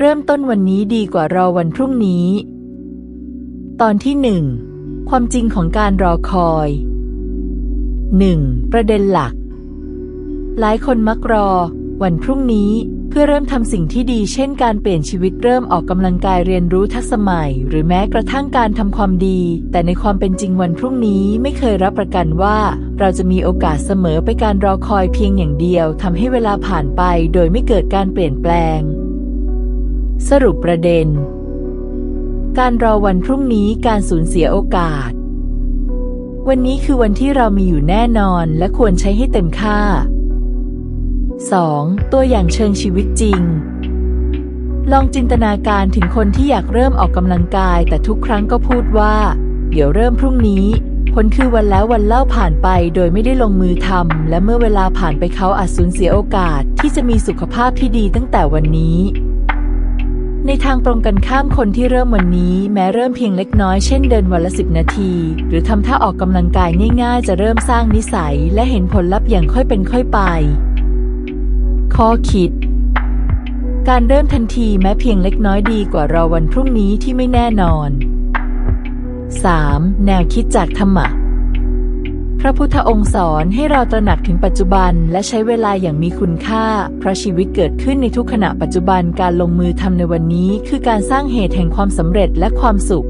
เริ่มต้นวันนี้ดีกว่ารอวันพรุ่งนี้ ตอนที่หนึ่งความจริงของการรอคอย 1. ประเด็นหลัก หลายคนมักรอ วันพรุ่งนี้เพื่อเริ่มทำสิ่งที่ดี เช่นการเปลี่ยนชีวิตเริ่มออกกำลังกายเรียนรู้ทักษะใหม่ หรือแม้กระทั่งการทำความดี แต่ในความเป็นจริงวันพรุ่งนี้ไม่เคยรับประกันว่า เราจะมีโอกาสเสมอไปการรอคอยเพียงอย่างเดียวทำให้เวลาผ่านไป โดยไม่เกิดการเปลี่ยนแปลง สรุปประเด็น การรอวันพรุ่งนี้การสูญเสียโอกาส วันนี้คือวันที่เรามีอยู่แน่นอนและควรใช้ให้เต็มค่า 2. ตัวอย่างเชิงชีวิตจริง ลองจินตนาการถึงคนที่อยากเริ่มออกกำลังกาย แต่ทุกครั้งก็พูดว่า เดี๋ยวเริ่มพรุ่งนี้ผลคือวันแล้ววันเล่าผ่านไปโดยไม่ได้ลงมือทำและเมื่อเวลาผ่านไปเขาอาจสูญเสียโอกาสที่จะมีสุขภาพที่ดีตั้งแต่วันนี้ ในทางตรงกันข้ามคนที่เริ่มวันนี้แม้เริ่มเพียงเล็กน้อยเช่นเดินวันละสิบนาที หรือทำท่าออกกำลังกายง่ายๆ จะเริ่มสร้างนิสัย และเห็นผลลัพธ์อย่างค่อยเป็นค่อยไป ข้อคิด การเริ่มทันทีแม้เพียงเล็กน้อยดีกว่ารอวันพรุ่งนี้ที่ไม่แน่นอน 3. แนวคิดจากธรรมะ พระพุทธองค์สอนให้เราตระหนักถึงปัจจุบัน และใช้เวลาอย่างมีคุณค่า เพราะชีวิตเกิดขึ้นในทุกขณะปัจจุบันการลงมือทำในวันนี้ คือการสร้างเหตุแห่งความสำเร็จและความสุข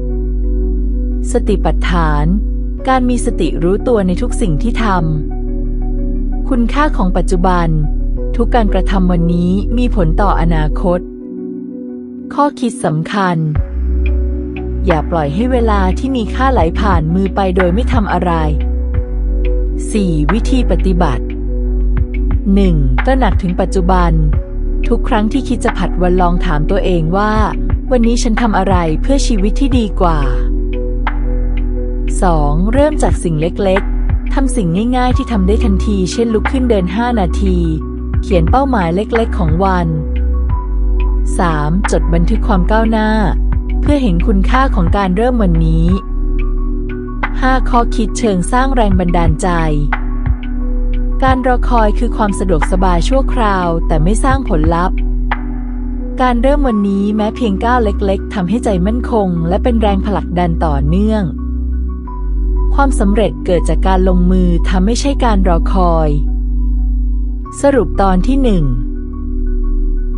สติปัฏฐาน การมีสติรู้ตัวในทุกสิ่งที่ทำคุณค่าของปัจจุบัน ทุกการกระทำวันนี้มีผลต่ออนาคต ข้อคิดสำคัญ อย่าปล่อยให้เวลาที่มีค่าไหลผ่านมือไปโดยไม่ทำอะไร 4. วิธีปฏิบัติ 1. ตระหนักถึงปัจจุบัน ทุกครั้งที่คิดจะผัดวันลองถามตัวเองว่า วันนี้ฉันทำอะไรเพื่อชีวิตที่ดีกว่า 2. เริ่มจากสิ่งเล็กๆ ทำสิ่งง่ายๆ ที่ทำได้ทันที เช่นลุกขึ้นเดิน 5 นาที เขียนเป้าหมายเล็กๆ ของวัน 3. จดบันทึกความก้าวหน้า เพื่อเห็นคุณค่าของการเริ่มวันนี้ 5. ข้อคิดเชิงสร้างแรงบันดาลใจ การรอคอยคือความสะดวกสบายชั่วคราว แต่ไม่สร้างผลลัพธ์ การเริ่มวันนี้แม้เพียงก้าวเล็กๆทำให้ใจมั่นคง และเป็นแรงผลักดันต่อเนื่อง ความสำเร็จเกิดจากการลงมือทำไม่ใช่การรอคอย สรุปตอนที่หนึ่ง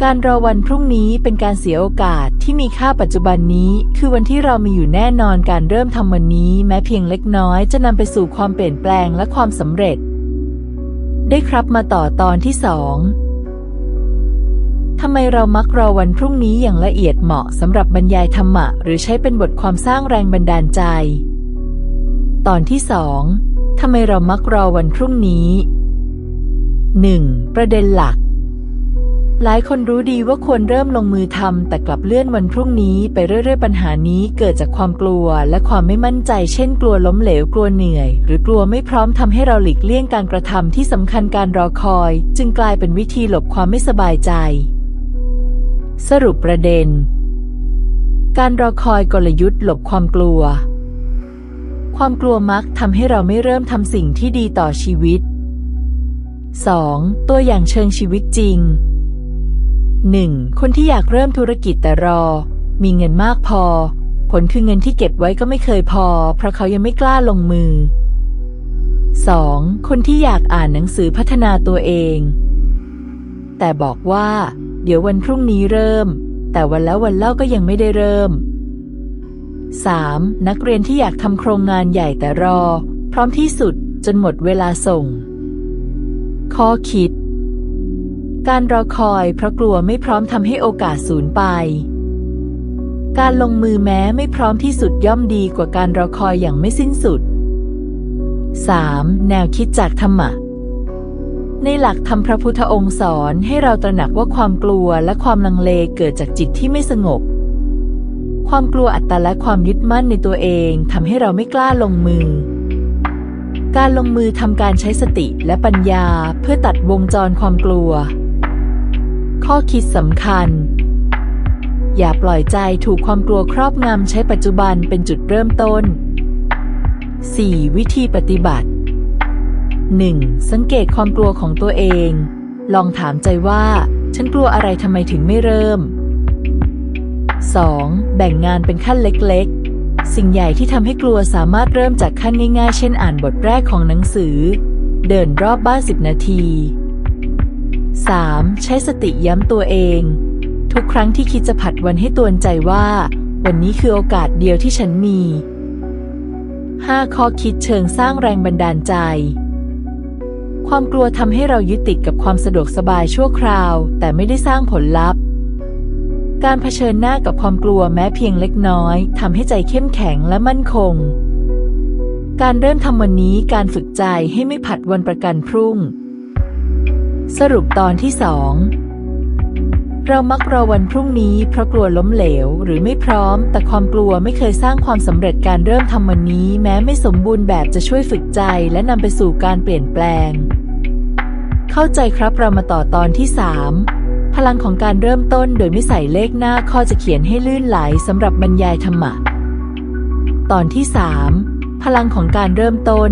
การรอวันพรุ่งนี้เป็นการเสียโอกาสที่มีค่าปัจจุบันนี้ คือวันที่เรามีอยู่แน่นอนการเริ่มทำวันนี้ แม้เพียงเล็กน้อย จะนำไปสู่ความเปลี่ยนแปลงและความสำเร็จ ได้ครับมาต่อตอนที่สองทำไมเรามักรอวันพรุ่งนี้อย่างละเอียดเหมาะสำหรับบรรยายธรรมะ หรือใช้เป็นบทความสร้างแรงบันดาลใจ ตอนที่สองทำไมเรามักรอวันพรุ่งนี้ 1. ประเด็นหลัก หลายคนรู้ดีว่าควรเริ่มลงมือทำแต่กลับเลื่อนวันพรุ่งนี้ไปเรื่อยๆ ปัญหานี้เกิดจากความกลัวและความไม่มั่นใจ เช่น กลัวล้มเหลวกลัวเหนื่อย หรือกลัวไม่พร้อมทำให้เราหลีกเลี่ยงการกระทำที่สำคัญการรอคอย จึงกลายเป็นวิธีหลบความไม่สบายใจ สรุปประเด็น การรอคอยกลยุทธ์หลบความกลัว ความกลัวมักทำให้เราไม่เริ่มทำสิ่งที่ดีต่อชีวิต 2. ตัวอย่างเชิงชีวิตจริง 1. คนที่อยากเริ่มธุรกิจแต่รอ มีเงินมากพอ ผลคือเงินที่เก็บไว้ก็ไม่เคยพอ เพราะเขายังไม่กล้าลงมือ 2. คนที่อยากอ่านหนังสือพัฒนาตัวเอง แต่บอกว่า เดี๋ยววันพรุ่งนี้เริ่ม แต่วันแล้ววันเล่าก็ยังไม่ได้เริ่ม 3. นักเรียนที่อยากทำโครงงานใหญ่แต่รอ พร้อมที่สุดจนหมดเวลาส่ง ข้อคิด การรอคอยเพราะกลัวไม่พร้อมทำให้โอกาสสูญไป การลงมือแม้ไม่พร้อมที่สุดย่อมดีกว่าการรอคอยอย่างไม่สิ้นสุด 3. แนวคิดจากธรรมะ ในหลักธรรมพระพุทธองค์สอนให้เราตระหนักว่าความกลัวและความลังเลเกิดจากจิตที่ไม่สงบ ความกลัวอัตตาและความยึดมั่นในตัวเองทำให้เราไม่กล้าลงมือ การลงมือทำการใช้สติและปัญญาเพื่อตัดวงจรความกลัว ข้อคิดสำคัญ อย่าปล่อยใจถูกความกลัวครอบงำใช้ปัจจุบันเป็นจุดเริ่มต้น 4. วิธีปฏิบัติ 1. สังเกตความกลัวของตัวเอง ลองถามใจว่า ฉันกลัวอะไรทำไมถึงไม่เริ่ม 2. แบ่งงานเป็นขั้นเล็กๆ สิ่งใหญ่ที่ทำให้กลัวสามารถเริ่มจากขั้นง่ายๆ เช่นอ่านบทแรกของหนังสือ เดินรอบบ้าน 10 นาที 3. ใช้สติย้ำตัวเอง ทุกครั้งที่คิดจะผัดวันให้ตวนใจว่า วันนี้คือโอกาสเดียวที่ฉันมี 5. ข้อคิดเชิงสร้างแรงบันดาลใจ ความกลัวทำให้เรายึดติดกับความสะดวกสบายชั่วคราว แต่ไม่ได้สร้างผลลัพธ์ การเผชิญหน้ากับความกลัวแม้เพียงเล็กน้อยทำให้ใจเข้มแข็งและมั่นคง การเริ่มทำวันนี้การฝึกใจให้ไม่ผัดวันประกันพรุ่ง สรุปตอนที่สองเรามักรอวันพรุ่งนี้เพราะกลัวล้มเหลวหรือไม่พร้อม แต่ความกลัวไม่เคยสร้างความสำเร็จการเริ่มทำวันนี้ แม้ไม่สมบูรณ์แบบจะช่วยฝึกใจและนำไปสู่การเปลี่ยนแปลง เข้าใจครับเรามาต่อตอนที่3พลังของการเริ่มต้นโดยไม่ใส่เลขหน้าข้อจะเขียนให้ลื่นไหลสำหรับบรรยายธรรมะ ตอนที่3พลังของการเริ่มต้น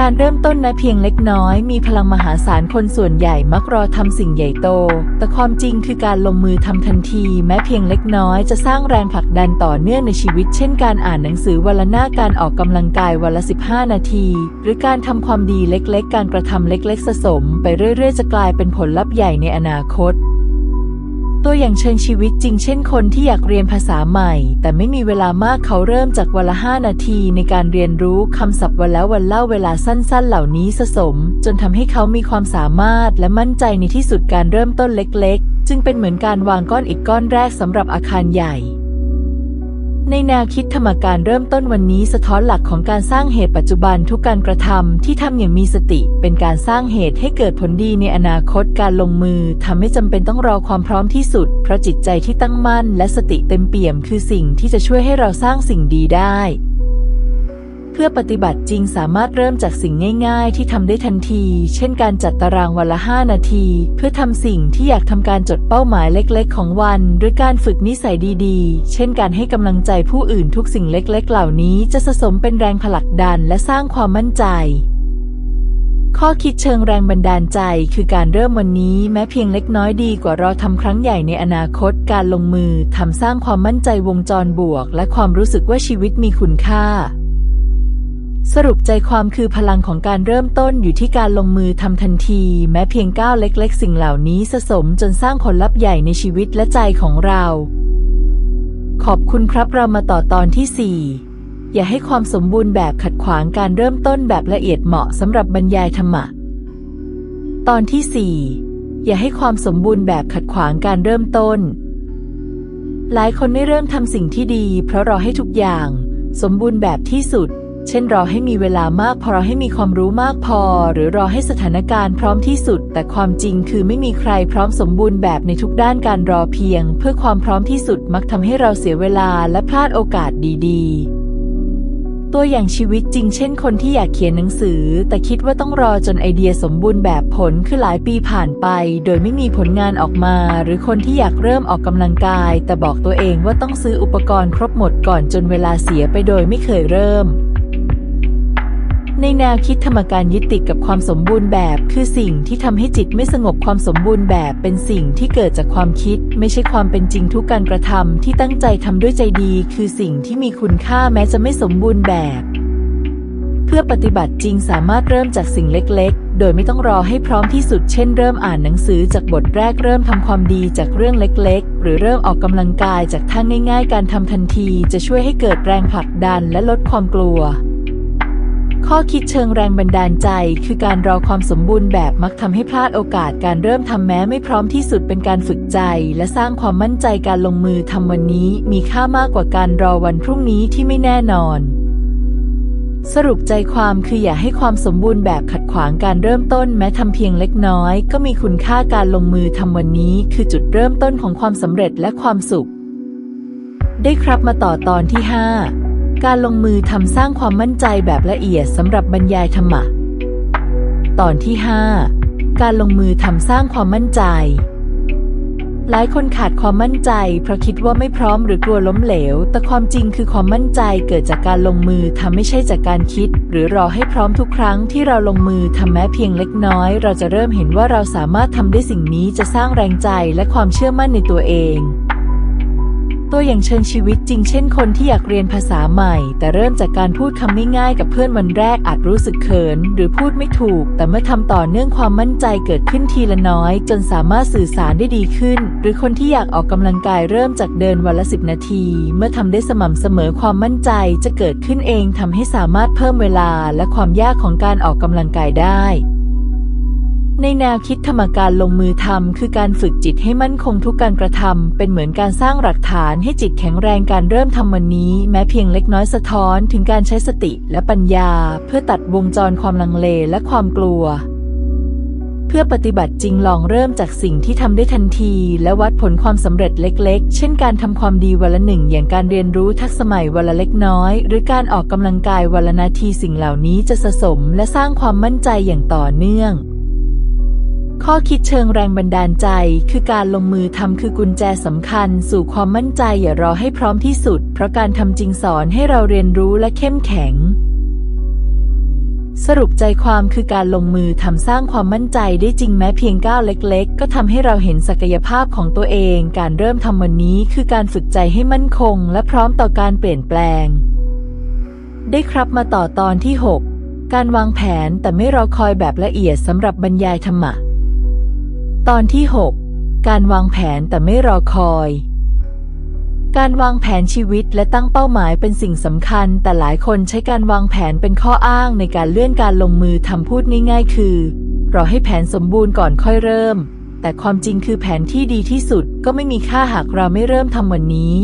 การเริ่มต้นนะเพียงเล็กน้อย มีพลังมหาศาลคนส่วนใหญ่มักรอทำสิ่งใหญ่โต แต่ความจริงคือการลงมือทำทันที แม้เพียงเล็กน้อยจะสร้างแรงผลักดันต่อเนื่องในชีวิต เช่นการอ่านหนังสือวันละหน้าการออกกำลังกายวันละ 15 นาที หรือการทำความดีเล็กๆ การกระทำเล็กๆสะสม ไปเรื่อยๆ จะกลายเป็นผลลัพธ์ใหญ่ในอนาคต ตัวอย่างเชิงชีวิตจริงเช่นคนที่อยากเรียนภาษาใหม่ แต่ไม่มีเวลามากเขาเริ่มจากวันละ5นาทีในการเรียนรู้คำศัพท์วันแล้ววันเล่าเวลาสั้นๆ เหล่านี้สะสม จนทำให้เขามีความสามารถและมั่นใจในที่สุดการเริ่มต้นเล็ก ๆ จึงเป็นเหมือนการวางก้อนอีกก้อนแรกสำหรับอาคารใหญ่ ในแนวคิดธรรมการเริ่มต้นวันนี้สะท้อนหลักของการสร้างเหตุปัจจุบันทุกการกระทำที่ทำอย่างมีสติ เป็นการสร้างเหตุให้เกิดผลดีในอนาคตการลงมือทำให้จำเป็นต้องรอความพร้อมที่สุด เพราะจิตใจที่ตั้งมั่น และสติเต็มเปี่ยม คือสิ่งที่จะช่วยให้เราสร้างสิ่งดีได้ เพื่อปฏิบัติจริงสามารถเริ่มจากสิ่งง่าย ๆ ที่ทำได้ทันที เช่นการจัดตารางวันละ 5 นาที เพื่อทำสิ่งที่อยากทำการจดเป้าหมายเล็กๆ ของวันหรือการฝึกนิสัยดีๆ เช่นการให้กำลังใจผู้อื่นทุกสิ่งเล็กๆ เหล่านี้จะสะสมเป็นแรงผลักดันและสร้างความมั่นใจข้อคิดเชิงแรงบันดาลใจคือการเริ่มวันนี้แม้เพียงเล็กน้อยดีกว่ารอทำครั้งใหญ่ในอนาคตการลงมือทำสร้างความมั่นใจวงจรบวก และความรู้สึกว่าชีวิตมีคุณค่า สรุปใจความคือพลังของการเริ่มต้นอยู่ที่การลงมือทำทันที แม้เพียงก้าวเล็กๆ สิ่งเหล่านี้สะสมจนสร้างผลลัพธ์ใหญ่ในชีวิตและใจของเรา ขอบคุณครับเรามาต่อตอนที่ 4 อย่าให้ความสมบูรณ์แบบขัดขวางการเริ่มต้นแบบละเอียดเหมาะสำหรับบรรยายธรรมะ ตอนที่ 4 อย่าให้ความสมบูรณ์แบบขัดขวางการเริ่มต้น หลายคนไม่เริ่มทำสิ่งที่ดี เพราะรอให้ทุกอย่าง สมบูรณ์แบบที่สุด เช่นรอให้มีเวลามากพอรอให้มีความรู้มากพอ หรือรอให้สถานการณ์พร้อมที่สุด แต่ความจริงคือไม่มีใครพร้อมสมบูรณ์แบบในทุกด้านการรอเพียง เพื่อความพร้อมที่สุดมักทำให้เราเสียเวลาและพลาดโอกาสดีๆตัวอย่างชีวิตจริงเช่นคนที่อยากเขียนหนังสือ แต่คิดว่าต้องรอจนไอเดียสมบูรณ์แบบผลคือหลายปีผ่านไป โดยไม่มีผลงานออกมา หรือคนที่อยากเริ่มออกกำลังกาย แต่บอกตัวเองว่าต้องซื้ออุปกรณ์ครบหมดก่อนจนเวลาเสียไปโดยไม่เคยเริ่ม ในแนวคิดธรรมการยึดติดกับความสมบูรณ์แบบ คือสิ่งที่ทำให้จิตไม่สงบความสมบูรณ์แบบ เป็นสิ่งที่เกิดจากความคิด ไม่ใช่ความเป็นจริงทุกการกระทำที่ตั้งใจทำด้วยใจดี คือสิ่งที่มีคุณค่าแม้จะไม่สมบูรณ์แบบ เพื่อปฏิบัติจริงสามารถเริ่มจากสิ่งเล็ก ๆ โดยไม่ต้องรอให้พร้อมที่สุด เช่น เริ่มอ่านหนังสือจากบทแรกเริ่มทำความดีจากเรื่องเล็ก ๆ หรือเริ่มออกกำลังกายจากท่าง่าย ๆ การทำทันที จะช่วยให้เกิดแรงผลักดันและลดความกลัว ข้อคิดเชิงแรงบันดาลใจ คือการรอความสมบูรณ์แบบมักทำให้พลาดโอกาสการเริ่มทำแม้ไม่พร้อมที่สุดเป็นการฝึกใจ และสร้างความมั่นใจการลงมือทำวันนี้ มีค่ามากกว่าการรอวันพรุ่งนี้ที่ไม่แน่นอน สรุปใจความคืออย่าให้ความสมบูรณ์แบบขัดขวางการเริ่มต้นแม้ทำเพียงเล็กน้อย ก็มีคุณค่าการลงมือทำวันนี้ คือจุดเริ่มต้นของความสำเร็จและความสุข ได้ครับมาต่อตอนที่ 5 การลงมือทำสร้างความมั่นใจแบบละเอียดสำหรับบรรยายธรรมะ ตอนที่ 5 การลงมือทำสร้างความมั่นใจ หลายคนขาดความมั่นใจ เพราะคิดว่าไม่พร้อมหรือกลัวล้มเหลว แต่ความจริงคือความมั่นใจเกิดจากการลงมือทำไม่ใช่จากการคิด หรือรอให้พร้อมทุกครั้งที่เราลงมือทำแม้เพียงเล็กน้อย เราจะเริ่มเห็นว่าเราสามารถทำได้สิ่งนี้จะสร้างแรงใจและความเชื่อมั่นในตัวเอง ตัวอย่างเชิงชีวิตจริงเช่นคนที่อยากเรียนภาษาใหม่ แต่เริ่มจากการพูดคำง่ายๆกับเพื่อนวันแรกอาจรู้สึกเขิน หรือพูดไม่ถูก แต่เมื่อทำต่อเนื่องความมั่นใจเกิดขึ้นทีละน้อย จนสามารถสื่อสารได้ดีขึ้น หรือคนที่อยากออกกำลังกายเริ่มจากเดินวันละสิบนาที เมื่อทำได้สม่ำเสมอความมั่นใจจะเกิดขึ้นเองทำให้สามารถเพิ่มเวลาและความยากของการออกกำลังกายได้ ในแนวคิดธรรมการลงมือทำคือการฝึกจิตให้มั่นคงทุกการกระทำเป็นเหมือนการสร้างหลักฐานให้จิตแข็งแรงการเริ่มทำวันนี้ แม้เพียงเล็กน้อยสะท้อนถึงการใช้สติและปัญญา เพื่อตัดวงจรความลังเลและความกลัว เพื่อปฏิบัติจริงลองเริ่มจากสิ่งที่ทำได้ทันที และวัดผลความสำเร็จเล็กๆ เช่นการทำความดีวันละหนึ่งอย่างการเรียนรู้ทักษะใหม่วันละเล็กน้อย หรือการออกกำลังกายวันละนาทีสิ่งเหล่านี้จะสะสม และสร้างความมั่นใจอย่างต่อเนื่อง ข้อคิดเชิงแรงบันดาลใจ คือการลงมือทำคือกุญแจสำคัญ สู่ความมั่นใจอย่ารอให้พร้อมที่สุด เพราะการทำจริงสอนให้เราเรียนรู้และเข้มแข็ง สรุปใจความคือการลงมือทำสร้างความมั่นใจได้จริงแม้เพียงก้าวเล็ก ๆ ก็ทำให้เราเห็นศักยภาพของตัวเอง การเริ่มทำวันนี้คือการฝึกใจให้มั่นคง และพร้อมต่อการเปลี่ยนแปลง ได้ครับมาต่อตอนที่ 6 การวางแผนแต่ไม่รอคอยแบบละเอียดสำหรับบรรยายธรรมะ ตอนที่ 6 การวางแผนแต่ไม่รอคอย การวางแผนชีวิตและตั้งเป้าหมายเป็นสิ่งสำคัญ แต่หลายคนใช้การวางแผนเป็นข้ออ้างในการเลื่อนการลงมือทำพูดง่ายๆ คือ รอให้แผนสมบูรณ์ก่อนค่อยเริ่ม แต่ความจริงคือแผนที่ดีที่สุดก็ไม่มีค่าหากเราไม่เริ่มทำวันนี้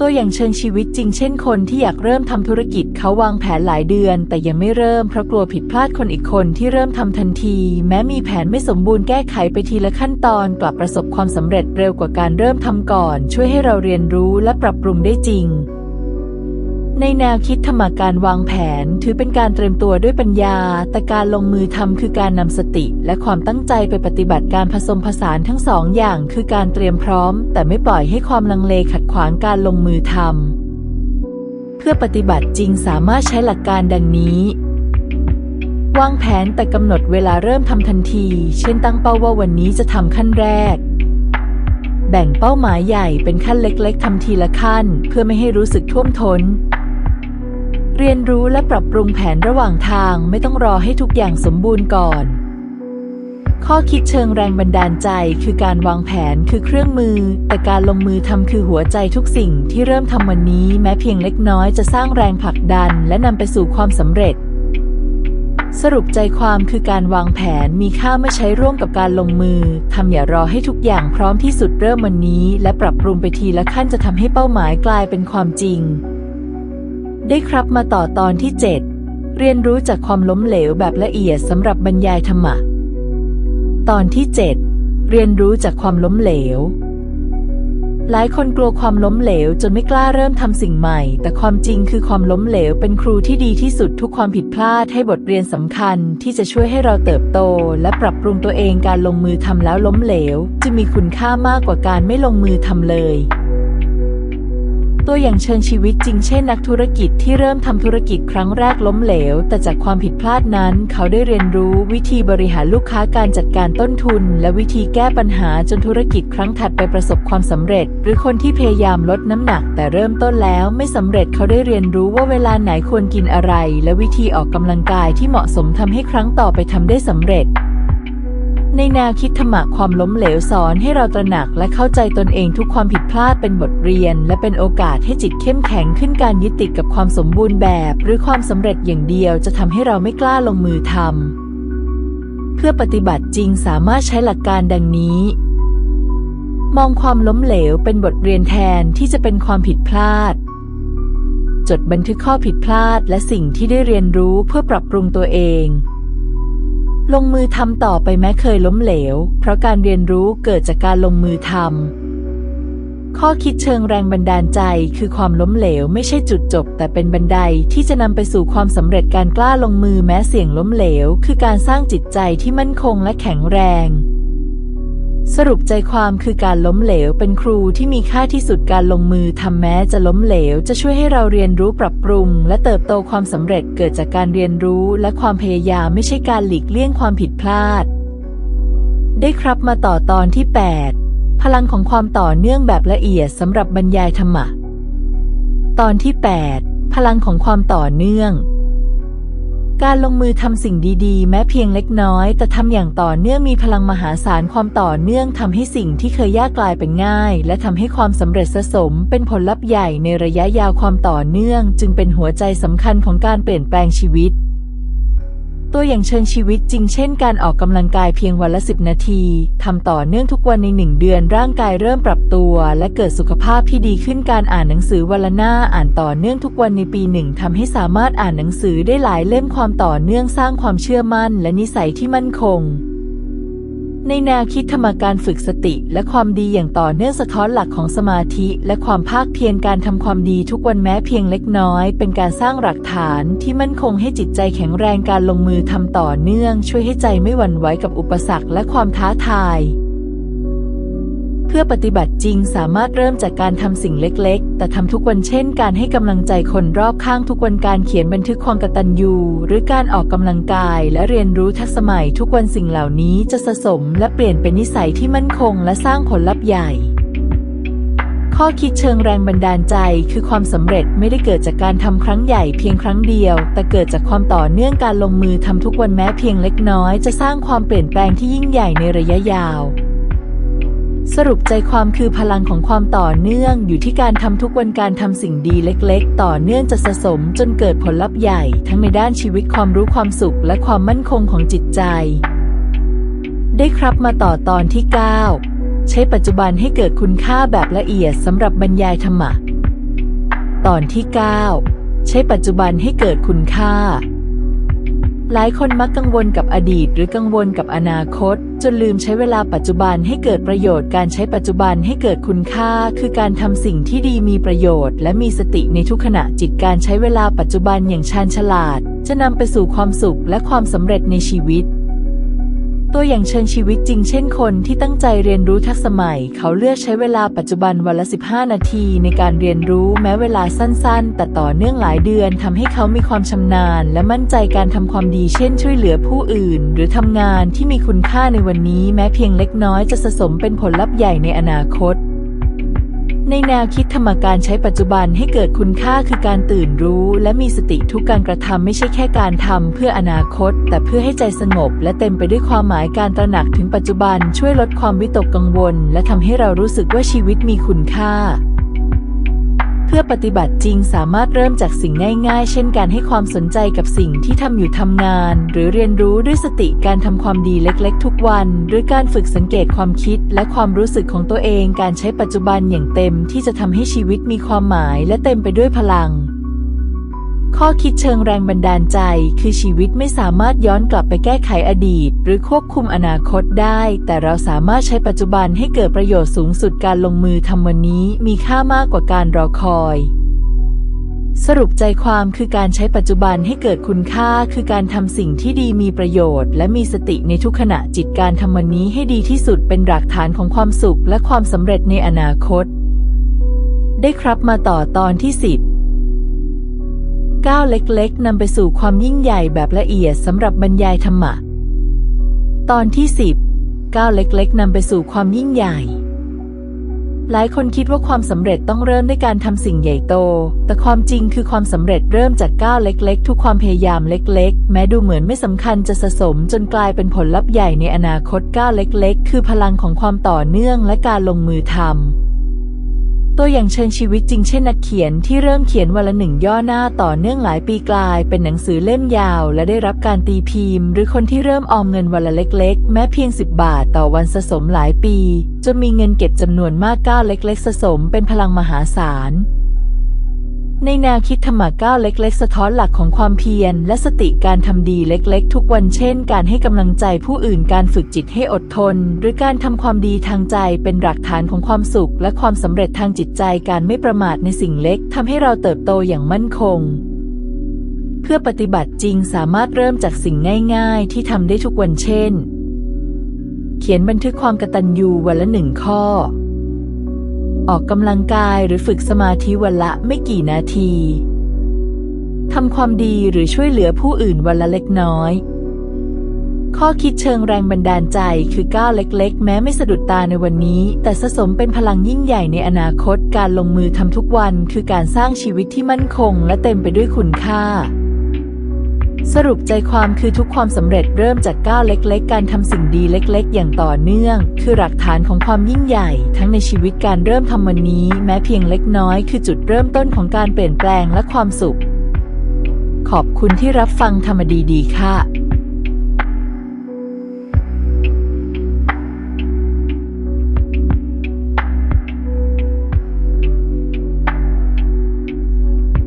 ตัวอย่างเชิงชีวิตจริงเช่นคนที่อยากเริ่มทำธุรกิจเขาวางแผนหลายเดือน แต่ยังไม่เริ่มเพราะกลัวผิดพลาดคนอีกคนที่เริ่มทำทันที แม้มีแผนไม่สมบูรณ์แก้ไขไปทีละขั้นตอน กลับประสบความสำเร็จเร็วกว่าการเริ่มทำก่อน ช่วยให้เราเรียนรู้และปรับปรุงได้จริง ในแนวคิดธรรมการวางแผนถือเป็นการเตรียมตัวด้วยปัญญา แต่การลงมือทำคือการนำสติ และความตั้งใจไปปฏิบัติการผสมผสานทั้งสองอย่าง คือการเตรียมพร้อม แต่ไม่ปล่อยให้ความลังเลขัดขวางการลงมือทำเพื่อปฏิบัติจริงสามารถใช้หลักการดังนี้วางแผนแต่กำหนดเวลาเริ่มทำทันที เช่นตั้งเป้าว่าวันนี้จะทำขั้นแรก แบ่งเป้าหมายใหญ่เป็นขั้นเล็ก ๆทำทีละขั้น เพื่อไม่ให้รู้สึกท่วมท้น เรียนรู้และปรับปรุงแผนระหว่างทางไม่ต้องรอให้ทุกอย่างสมบูรณ์ก่อน ข้อคิดเชิงแรงบันดาลใจคือการวางแผนคือเครื่องมือ แต่การลงมือทำคือหัวใจทุกสิ่งที่เริ่มทำวันนี้ แม้เพียงเล็กน้อยจะสร้างแรงผลักดัน และนำไปสู่ความสำเร็จสรุปใจความคือการวางแผนมีค่าเมื่อใช้ร่วมกับการลงมือทำอย่ารอให้ทุกอย่างพร้อมที่สุดเริ่มวันนี้ และปรับปรุงไปทีละขั้นจะทำให้เป้าหมายกลายเป็นความจริง ได้ครับมาต่อตอนที่ 7 เรียนรู้จากความล้มเหลวแบบละเอียดสำหรับบรรยายธรรมะ ตอนที่ 7 เรียนรู้จากความล้มเหลว หลายคนกลัวความล้มเหลวจนไม่กล้าเริ่มทำสิ่งใหม่ แต่ความจริงคือความล้มเหลวเป็นครูที่ดีที่สุดทุกความผิดพลาดให้บทเรียนสำคัญที่จะช่วยให้เราเติบโต และปรับปรุงตัวเองการลงมือทำแล้วล้มเหลว จะมีคุณค่ามากกว่าการไม่ลงมือทำเลย ตัวอย่างเชิงชีวิตจริงเช่นนักธุรกิจที่เริ่มทำธุรกิจครั้งแรกล้มเหลว แต่จากความผิดพลาดนั้น เขาได้เรียนรู้วิธีบริหารลูกค้าการจัดการต้นทุน และวิธีแก้ปัญหาจนธุรกิจครั้งถัดไปประสบความสำเร็จ หรือคนที่พยายามลดน้ำหนัก แต่เริ่มต้นแล้วไม่สำเร็จเขาได้เรียนรู้ว่าเวลาไหนควรกินอะไร และวิธีออกกำลังกายที่เหมาะสมทำให้ครั้งต่อไปทำได้สำเร็จ ในแนวคิดธรรมะความล้มเหลวสอนให้เราตระหนักและเข้าใจตนเองทุกความผิดพลาดเป็นบทเรียน และเป็นโอกาสให้จิตเข้มแข็งขึ้นการยึดติดกับความสมบูรณ์แบบ หรือความสำเร็จอย่างเดียวจะทำให้เราไม่กล้าลงมือทำเพื่อปฏิบัติจริงสามารถใช้หลักการดังนี้ มองความล้มเหลวเป็นบทเรียนแทนที่จะเป็นความผิดพลาด จดบันทึกข้อผิดพลาดและสิ่งที่ได้เรียนรู้เพื่อปรับปรุงตัวเอง ลงมือทำต่อไปแม้เคยล้มเหลว เพราะการเรียนรู้เกิดจากการลงมือทำ ข้อคิดเชิงแรงบันดาลใจคือความล้มเหลวไม่ใช่จุดจบ แต่เป็นบันไดที่จะนำไปสู่ความสำเร็จการกล้าลงมือแม้เสี่ยงล้มเหลว คือการสร้างจิตใจที่มั่นคงและแข็งแรง สรุปใจความคือการล้มเหลวเป็นครูที่มีค่าที่สุดการลงมือทำแม้จะล้มเหลว จะช่วยให้เราเรียนรู้ปรับปรุง และเติบโตความสำเร็จเกิดจากการเรียนรู้ และความพยายามไม่ใช่การหลีกเลี่ยงความผิดพลาด ได้ครับมาต่อตอนที่ 8 พลังของความต่อเนื่องแบบละเอียดสำหรับบรรยายธรรมะ ตอนที่ 8 พลังของความต่อเนื่อง การลงมือทำสิ่งดีๆ แม้เพียงเล็กน้อย แต่ทำอย่างต่อเนื่องมีพลังมหาศาลความต่อเนื่องทำให้สิ่งที่เคยยากกลายเป็นง่าย และทำให้ความสำเร็จสะสม เป็นผลลัพธ์ใหญ่ในระยะยาวความต่อเนื่อง จึงเป็นหัวใจสำคัญของการเปลี่ยนแปลงชีวิต ตัวอย่างเชิงชีวิตจริงเช่นการออกกำลังกายเพียงวันละ 10 นาทีทำต่อเนื่องทุกวันในหนึ่งเดือนร่างกายเริ่มปรับตัว และเกิดสุขภาพที่ดีขึ้นการอ่านหนังสือวันละหน้าอ่านต่อเนื่องทุกวันในปีหนึ่งทำให้สามารถอ่านหนังสือได้หลายเล่มความต่อเนื่องสร้างความเชื่อมั่น และนิสัยที่มั่นคง ในแนวคิดธรรมการฝึกสติและความดีอย่างต่อเนื่องสะท้อนหลักของสมาธิ และความภาคเพียรการทำความดีทุกวันแม้เพียงเล็กน้อย เป็นการสร้างหลักฐานที่มั่นคงให้จิตใจแข็งแรงการลงมือทำต่อเนื่อง ช่วยให้ใจไม่หวั่นไหวกับอุปสรรคและความท้าทาย เพื่อปฏิบัติจริงสามารถเริ่มจากการทำสิ่งเล็ก ๆ แต่ทำทุกวันเช่น การให้กำลังใจคนรอบข้างทุกวันการเขียนบันทึกความกตัญญูหรือการออกกำลังกายและเรียนรู้ทักษะใหม่ทุกวันสิ่งเหล่านี้จะสะสมและเปลี่ยนเป็นนิสัยที่มั่นคงและสร้างผลลัพธ์ใหญ่ ข้อคิดเชิงแรงบันดาลใจ คือความสำเร็จไม่ได้เกิดจากการทำครั้งใหญ่เพียงครั้งเดียว แต่เกิดจากความต่อเนื่องการลงมือทำทุกวันแม้เพียงเล็กน้อย จะสร้างความเปลี่ยนแปลงที่ยิ่งใหญ่ในระยะยาว สรุปใจความคือพลังของความต่อเนื่องอยู่ที่การทำทุกวันการทำสิ่งดีเล็กๆ ต่อเนื่องจะสะสมจนเกิดผลลัพธ์ใหญ่ ทั้งในด้านชีวิตความรู้ความสุขและความมั่นคงของจิตใจ ได้ครับมาต่อตอนที่ 9 ใช้ปัจจุบันให้เกิดคุณค่าแบบละเอียดสำหรับบรรยายธรรมะ ตอนที่ 9 ใช้ปัจจุบันให้เกิดคุณค่า หลายคนมักกังวลกับอดีตหรือกังวลกับอนาคต จนลืมใช้เวลาปัจจุบันให้เกิดประโยชน์ การใช้ปัจจุบันให้เกิดคุณค่า คือการทำสิ่งที่ดีมีประโยชน์ และมีสติในทุกขณะจิตการใช้เวลาปัจจุบันอย่างชาญฉลาด จะนำไปสู่ความสุขและความสำเร็จในชีวิต ตัวอย่างเชิงชีวิตจริงเช่นคนที่ตั้งใจเรียนรู้ทักษะใหม่ เขาเลือกใช้เวลาปัจจุบันวันละ 15 นาทีในการเรียนรู้แม้เวลาสั้นๆ แต่ต่อเนื่องหลายเดือนทำให้เขามีความชำนาญ และมั่นใจการทำความดีเช่น ช่วยเหลือผู้อื่น หรือทำงานที่มีคุณค่าในวันนี้ แม้เพียงเล็กน้อยจะสะสมเป็นผลลัพธ์ใหญ่ในอนาคต ในแนวคิดธรรมการใช้ปัจจุบันให้เกิดคุณค่าคือการตื่นรู้ และมีสติทุกการกระทำไม่ใช่แค่การทำเพื่ออนาคต แต่เพื่อให้ใจสงบ และเต็มไปด้วยความหมายการตระหนักถึงปัจจุบันช่วยลดความวิตกกังวล และทำให้เรารู้สึกว่าชีวิตมีคุณค่า เพื่อปฏิบัติจริงสามารถเริ่มจากสิ่งง่าย ๆ เช่นการให้ความสนใจกับสิ่งที่ทำอยู่ทำงาน หรือเรียนรู้ด้วยสติการทำความดีเล็กๆ ทุกวัน หรือการฝึกสังเกตความคิดและความรู้สึกของตัวเอง การใช้ปัจจุบันอย่างเต็มที่จะทำให้ชีวิตมีความหมายและเต็มไปด้วยพลัง ข้อคิดเชิงแรงบันดาลใจ คือชีวิตไม่สามารถย้อนกลับไปแก้ไขอดีต หรือควบคุมอนาคตได้ แต่เราสามารถใช้ปัจจุบันให้เกิดประโยชน์สูงสุดการลงมือทำวันนี้มีค่ามากกว่าการรอคอย สรุปใจความคือการใช้ปัจจุบันให้เกิดคุณค่า คือการทำสิ่งที่ดีมีประโยชน์ และมีสติในทุกขณะจิตการทำวันนี้ให้ดีที่สุดเป็นหลักฐานของความสุข และความสำเร็จในอนาคต ได้ครับมาต่อตอนที่ 10 ก้าวเล็กๆนำไปสู่ความยิ่งใหญ่แบบละเอียดสำหรับบรรยายธรรมะ ตอนที่ 10 ก้าวเล็กๆนำไปสู่ความยิ่งใหญ่ หลายคนคิดว่าความสำเร็จต้องเริ่มด้วยการทำสิ่งใหญ่โต แต่ความจริงคือความสำเร็จเริ่มจากก้าวเล็ก ๆ ทุกความพยายามเล็ก ๆ แม้ดูเหมือนไม่สำคัญจะสะสมจนกลายเป็นผลลัพธ์ใหญ่ในอนาคตก้าวเล็ก ๆ คือพลังของความต่อเนื่องและการลงมือทำ ตัวอย่างเชิงชีวิตจริงเช่นนักเขียนที่เริ่มเขียนวันละหนึ่งย่อหน้าต่อเนื่องหลายปีกลาย เป็นหนังสือเล่มยาว และได้รับการตีพิมพ์ หรือคนที่เริ่มออมเงินวันละเล็ก ๆ แม้เพียง 10 บาทต่อวันสะสมหลายปีจนมีเงินเก็บจำนวนมากก้าวเล็ก ๆ สะสมเป็นพลังมหาศาล ในแนวคิดธรรมะก้าวเล็ก ๆ สะท้อนหลักของความเพียร และสติการทำดีเล็ก ๆ ทุกวันเช่น การให้กำลังใจผู้อื่นการฝึกจิตให้อดทน หรือการทำความดีทางใจเป็นหลักฐานของความสุข และความสำเร็จทางจิตใจการไม่ประมาทในสิ่งเล็กทำให้เราเติบโตอย่างมั่นคง เพื่อปฏิบัติจริงสามารถเริ่มจากสิ่งง่าย ๆ ที่ทำได้ทุกวันเช่น เขียนบันทึกความกตัญญูวันละหนึ่งข้อ ออกกำลังกายหรือฝึกสมาธิวันละไม่กี่นาทีทำความดีหรือช่วยเหลือผู้อื่นวันละเล็กน้อย ข้อคิดเชิงแรงบันดาลใจคือก้าวเล็กๆ แม้ไม่สะดุดตาในวันนี้ แต่สะสมเป็นพลังยิ่งใหญ่ในอนาคตการลงมือทำทุกวัน คือการสร้างชีวิตที่มั่นคง และเต็มไปด้วยคุณค่า สรุปใจความคือทุกความสำเร็จเริ่มจากก้าวเล็ก ๆ การทำสิ่งดีเล็ก ๆ อย่างต่อเนื่อง คือหลักฐานของความยิ่งใหญ่ ทั้งในชีวิตการเริ่มทำวันนี้ แม้เพียงเล็กน้อย คือจุดเริ่มต้นของการเปลี่ยนแปลงและความสุข ขอบคุณที่รับฟังธรรมดีดีค่ะ